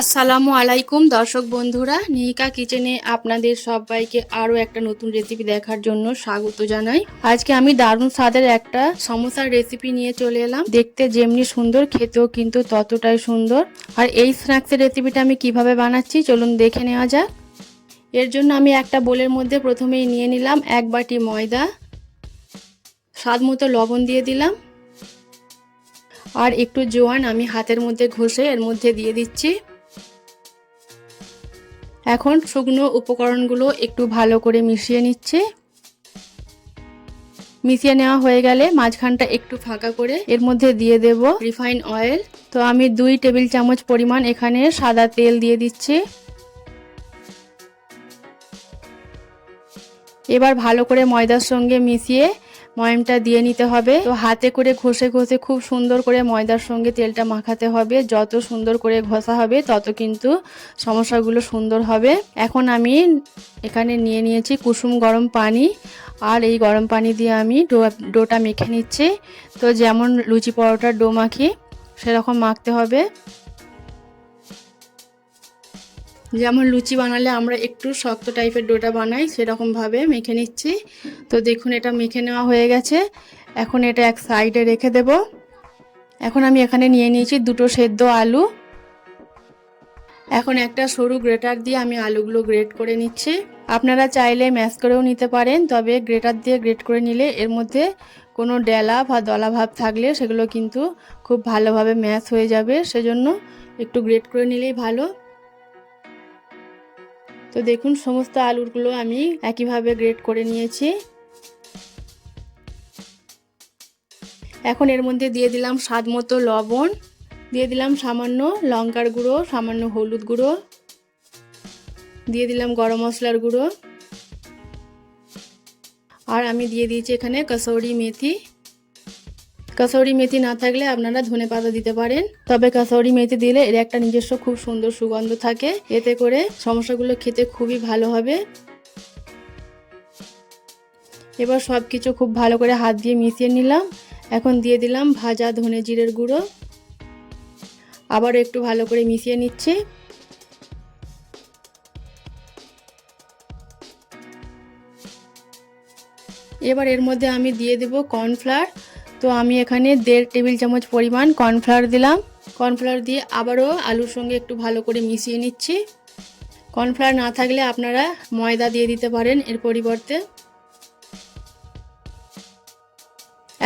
আসসালামু আলাইকুম, দর্শক বন্ধুরা। নিহিকা কিচেনে আপনাদের সবাইকে আরও একটা নতুন রেসিপি দেখার জন্য স্বাগত জানাই। আজকে আমি দারুণ স্বাদের একটা সমোসার রেসিপি নিয়ে চলে এলাম। দেখতে যেমনি সুন্দর, খেতেও কিন্তু ততটাই সুন্দর। আর এই স্ন্যাক্সের রেসিপিটা আমি কীভাবে বানাচ্ছি, চলুন দেখে নেওয়া যাক। এর জন্য আমি একটা বোলের মধ্যে প্রথমেই নিয়ে নিলাম এক বাটি ময়দা, স্বাদ মতো লবণ দিয়ে দিলাম। আর একটু জোয়ান আমি হাতের মধ্যে ঘষে এর মধ্যে দিয়ে দিচ্ছি। এখন শুকনো উপকরণগুলো একটু ভালো করে মিশিয়ে নিচ্ছে। মিশিয়ে নেওয়া হয়ে গেলে মাঝখানটা একটু ফাঁকা করে এর মধ্যে দিয়ে দেব রিফাইন অয়েল। তো আমি দুই টেবিল চামচ পরিমাণ এখানে সাদা তেল দিয়ে দিচ্ছি। এবার ভালো করে ময়দার সঙ্গে মিশিয়ে ময়মটা দিয়ে নিতে হবে। তো হাতে করে ঘষে ঘষে খুব সুন্দর করে ময়দার সঙ্গে তেলটা মাখাতে হবে। যত সুন্দর করে ঘষা হবে, তত কিন্তু সমস্যাগুলো সুন্দর হবে। এখন আমি এখানে নিয়ে নিয়েছি কুসুম গরম পানি আর এই গরম পানি দিয়ে আমি ডো, ডোটা মেখে নিচ্ছি। তো যেমন লুচি পরোটার ডো মাখি, সেরকম মাখতে হবে। যেমন লুচি বানালে আমরা একটু শক্ত টাইপের ডোটা বানাই, সেরকমভাবে মেখে নিচ্ছি। তো দেখুন, এটা মেখে নেওয়া হয়ে গেছে। এখন এটা এক সাইডে রেখে দেব। এখন আমি এখানে নিয়ে নিয়েছি দুটো সেদ্ধ আলু। এখন একটা সরু গ্রেটার দিয়ে আমি আলুগুলো গ্রেট করে নিচ্ছি। আপনারা চাইলে ম্যাশ করেও নিতে পারেন, তবে গ্রেটার দিয়ে গ্রেট করে নিলে এর মধ্যে কোনো ডেলা বা দলা ভাব থাকলে সেগুলো কিন্তু খুব ভালোভাবে ম্যাশ হয়ে যাবে। সেজন্য একটু গ্রেট করে নিলেই ভালো। তো দেখুন, সমস্ত আলুরগুলো আমি একইভাবে গ্রেট করে নিয়েছি। এখন এর মধ্যে দিয়ে দিলাম স্বাদ মতো লবণ, দিয়ে দিলাম সামান্য লঙ্কার গুঁড়ো, সামান্য হলুদ গুঁড়ো, দিয়ে দিলাম গরম মশলার গুঁড়ো। আর আমি দিয়ে দিয়েছি এখানে কসৌরি মেথি। কাসৌরি মেথি না থাকলে আপনারা ধনে পাতা দিতে পারেন। তবে কাসৌরি মেথি দিলে এর একটা নিজস্ব খুব সুন্দর সুগন্ধ থাকে। এতে করে সমস্যাগুলো খেতে খুবই ভালো হবে। এবার সব কিছু খুব ভালো করে হাত দিয়ে মিশিয়ে নিলাম। এখন দিয়ে দিলাম ভাজা ধনে জিরের গুঁড়ো। আবার একটু ভালো করে মিশিয়ে নিচ্ছে। এবার এর মধ্যে আমি দিয়ে দেব কর্নফ্লাওয়ার। তো আমি এখানে দেড় টেবিল চামচ পরিমাণ কর্নফ্লাওয়ার দিলাম। কর্নফ্লাওয়ার দিয়ে আবারও আলুর সঙ্গে একটু ভালো করে মিশিয়ে নিচ্ছি। কর্নফ্লাওয়ার না থাকলে আপনারা ময়দা দিয়ে দিতে পারেন এর পরিবর্তে।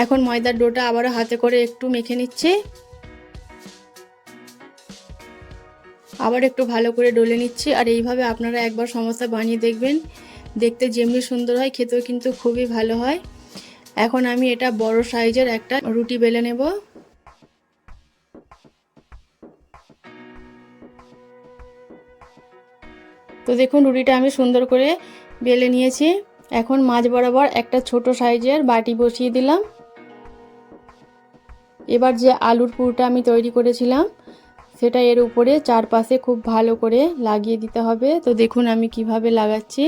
এখন ময়দার ডোটা আবারও হাতে করে একটু মেখে নিচ্ছি। আবার একটু ভালো করে ডলে নিচ্ছি আর এইভাবে আপনারা একবার সমস্যা বানিয়ে দেখবেন। দেখতে যেমনি সুন্দর হয়, খেতেও কিন্তু খুবই ভালো হয়। এখন আমি এটা বড় সাইজের একটা রুটি বেলে নেব। তো দেখুন, রুটিটা আমি সুন্দর করে বেলে নিয়েছি। এখন মাছ বরাবর একটা ছোট সাইজের বাটি বসিয়ে দিলাম। এবার যে আলুর পুরটা আমি তৈরি করেছিলাম, সেটা এর উপরে চারপাশে খুব ভালো করে লাগিয়ে দিতে হবে। তো দেখুন, আমি কীভাবে লাগাচ্ছি।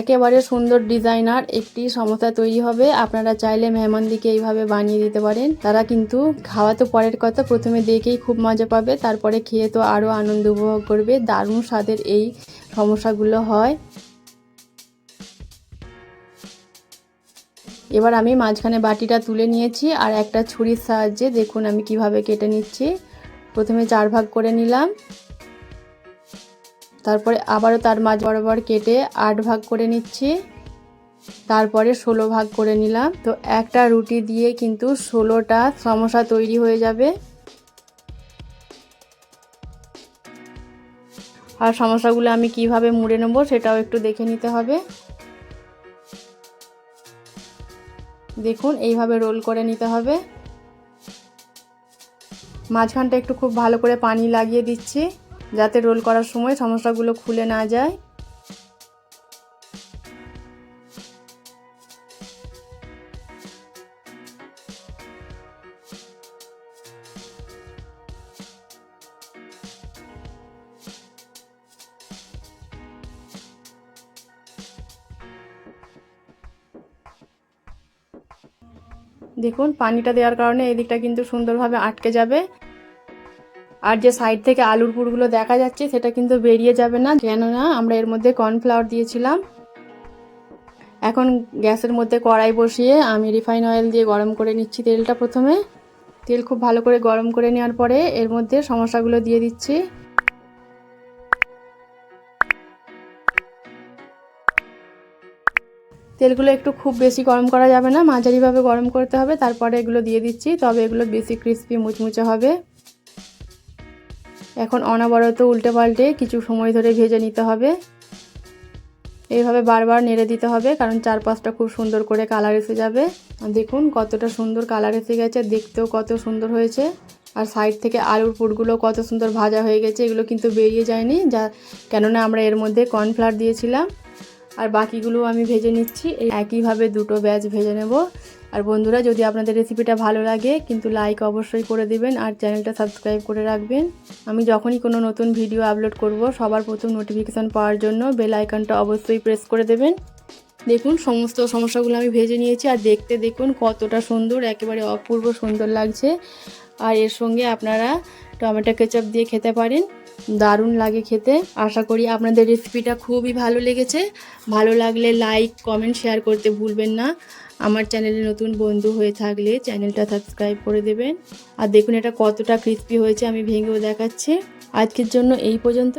একেবারে সুন্দর ডিজাইনার একটি সমস্যা তৈরি হবে। আপনারা চাইলে মেহমানদিকে এইভাবে বানিয়ে দিতে পারেন। তারা কিন্তু খাওয়া তো পরের কথা, প্রথমে দেখেই খুব মজা পাবে, তারপরে খেয়ে তো আরও আনন্দ উপভোগ করবে। দারুণ স্বাদের এই সমস্যাগুলো হয়। এবার আমি মাঝখানে বাটিটা তুলে নিয়েছি আর একটা ছুরির সাহায্যে দেখুন আমি কীভাবে কেটে নিচ্ছি। প্রথমে চার ভাগ করে নিলাম। তারপরে আবারও তার মাঝ বরাবর কেটে আট ভাগ করে নিচ্ছি। তারপরে ষোলো ভাগ করে নিলাম। তো একটা রুটি দিয়ে কিন্তু ষোলোটা সমস্যা তৈরি হয়ে যাবে। আর সমস্যাগুলো আমি কীভাবে মুড়ে নেব সেটাও একটু দেখে নিতে হবে। দেখুন, এইভাবে রোল করে নিতে হবে। মাঝখানটা একটু খুব ভালো করে পানি লাগিয়ে দিচ্ছি। যাতে রোল করার সময় সমস্যাগুলো খুলে না যায়। দেখুন, পানিটা দেওয়ার কারণে এদিকটা কিন্তু সুন্দরভাবে আটকে যাবে। আর যে সাইড থেকে আলুর পুরগুলো দেখা যাচ্ছে, সেটা কিন্তু বেরিয়ে যাবে না। কেননা আমরা এর মধ্যে কর্নফ্লাওয়ার দিয়েছিলাম। এখন গ্যাসের মধ্যে কড়াই বসিয়ে আমি রিফাইন অয়েল দিয়ে গরম করে নিচ্ছি তেলটা প্রথমে। তেল খুব ভালো করে গরম করে নেওয়ার পরে এর মধ্যে সমস্যাগুলো দিয়ে দিচ্ছি। তেলগুলো একটু খুব বেশি গরম করা যাবে না, মাঝারিভাবে গরম করতে হবে, তারপরে এগুলো দিয়ে দিচ্ছি। তবে এগুলো বেশি ক্রিস্পি মুচমুচে হবে। এখন অনবরত উল্টে পাল্টে কিছু সময় ধরে ভেজে নিতে হবে। এইভাবে বারবার নেড়ে দিতে হবে, কারণ চারপাশটা খুব সুন্দর করে কালার এসে যাবে। দেখুন কতটা সুন্দর কালার এসে গেছে, দেখতেও কত সুন্দর হয়েছে। আর সাইড থেকে আলুর পুরগুলো কত সুন্দর ভাজা হয়ে গেছে, এগুলো কিন্তু বেরিয়ে যায়নি, যা কেননা আমরা এর মধ্যে কর্নফ্লাওয়ার দিয়েছিলাম। আর বাকিগুলো আমি ভেজে নিচ্ছি একইভাবে দুটো ব্যাচ ভেজে নেব। আর বন্ধুরা, যদি আপনাদের রেসিপিটা ভালো লাগে, কিন্তু লাইক অবশ্যই করে দিবেন আর চ্যানেলটা সাবস্ক্রাইব করে রাখবেন। আমি যখনই কোনো নতুন ভিডিও আপলোড করব, সবার প্রথম নোটিফিকেশান পাওয়ার জন্য বেল আইকনটা অবশ্যই প্রেস করে দেবেন। দেখুন, সমস্ত সমস্যাগুলো আমি ভেজে নিয়েছি আর দেখতে দেখুন কতটা সুন্দর, একেবারে অপূর্ব সুন্দর লাগছে। আর এর সঙ্গে আপনারা টমেটো কেচাপ দিয়ে খেতে পারেন। দারুণ লাগে খেতে। আশা করি আপনাদের রেসিপিটা খুবই ভালো লেগেছে। ভালো লাগলে লাইক কমেন্ট শেয়ার করতে ভুলবেন না। আমার চ্যানেলে নতুন বন্ধু হয়ে থাকলে চ্যানেলটা সাবস্ক্রাইব করে দেবেন। আর দেখুন এটা কতটা ক্রিস্পি হয়েছে, আমি ভেঙেও দেখাচ্ছি। আজকের জন্য এই পর্যন্ত।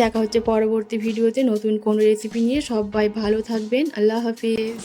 দেখা হচ্ছে পরবর্তী ভিডিওতে নতুন কোনো রেসিপি নিয়ে। সবাই ভালো থাকবেন। আল্লাহ হাফিজ।